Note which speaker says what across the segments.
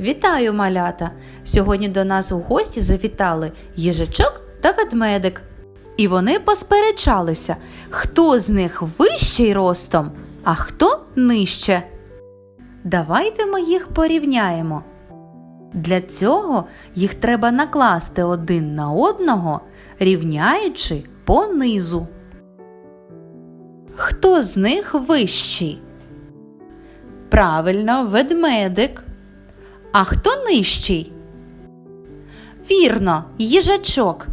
Speaker 1: Вітаю, малята! Сьогодні до нас у гості завітали їжачок та ведмедик. І вони посперечалися, хто з них вищий ростом, а хто нижче. Давайте ми їх порівняємо. Для цього їх треба накласти один на одного, рівняючи по низу. Хто з них вищий? Правильно, ведмедик. А хто нижчий? Вірно, їжачок.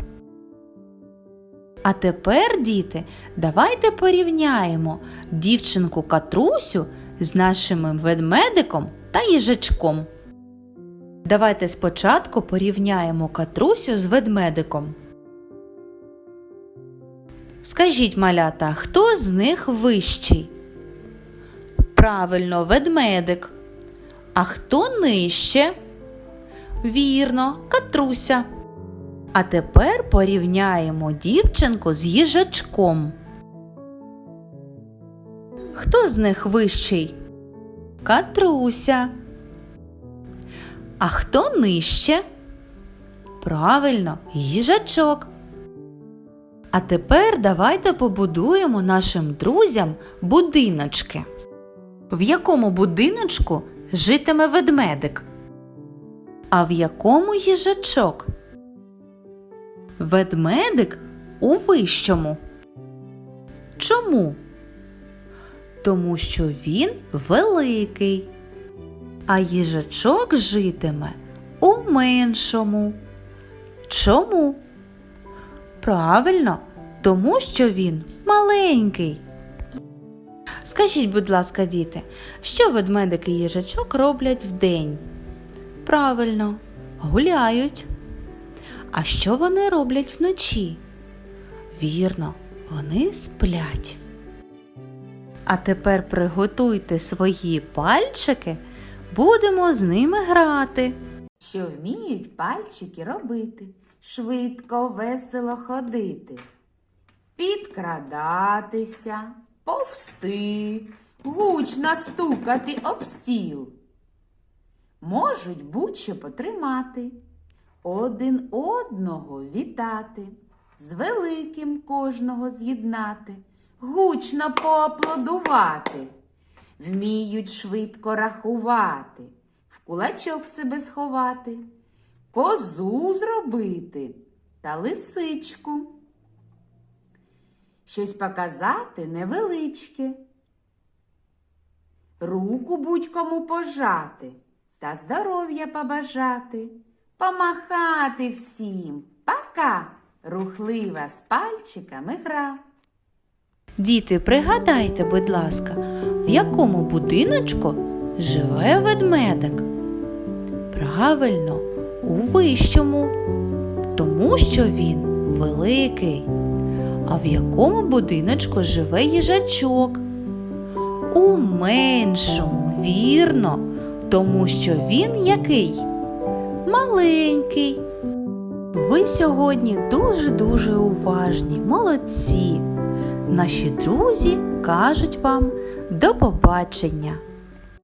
Speaker 1: А тепер, діти, давайте порівняємо дівчинку Катрусю з нашим ведмедиком та їжачком. Давайте спочатку порівняємо Катрусю з ведмедиком. Скажіть, малята, хто з них вищий? Правильно, ведмедик. А хто нижче? Вірно, Катруся. А тепер порівняємо дівчинку з їжачком. Хто з них вищий? Катруся. А хто нижче? Правильно, їжачок. А тепер давайте побудуємо нашим друзям будиночки. В якому будиночку житиме ведмедик? А в якому їжачок? Ведмедик у вищому. Чому? Тому що він великий, а їжачок житиме у меншому. Чому? Правильно, тому що він маленький. Скажіть, будь ласка, діти, що ведмедик і їжачок роблять вдень? Правильно, гуляють. А що вони роблять вночі? Вірно, вони сплять. А тепер приготуйте свої пальчики, будемо з ними грати.
Speaker 2: що вміють пальчики робити, швидко, весело ходити, підкрадатися, повсти, гучно стукати об стіл. Можуть будь-що потримати, один одного вітати, з великим кожного з'єднати, гучно поаплодувати, вміють швидко рахувати, в кулачок себе сховати, козу зробити та лисичку. Щось показати невеличке, руку будь-кому пожати та здоров'я побажати, помахати всім. Пока! Рухлива з пальчиками гра.
Speaker 1: Діти, пригадайте, будь ласка, в якому будиночку живе ведмедик? Правильно, у вищому, тому що він великий. А в якому будиночку живе їжачок? У меншому, вірно, тому що він який? Маленький. Ви сьогодні дуже-дуже уважні, молодці. Наші друзі кажуть вам до побачення.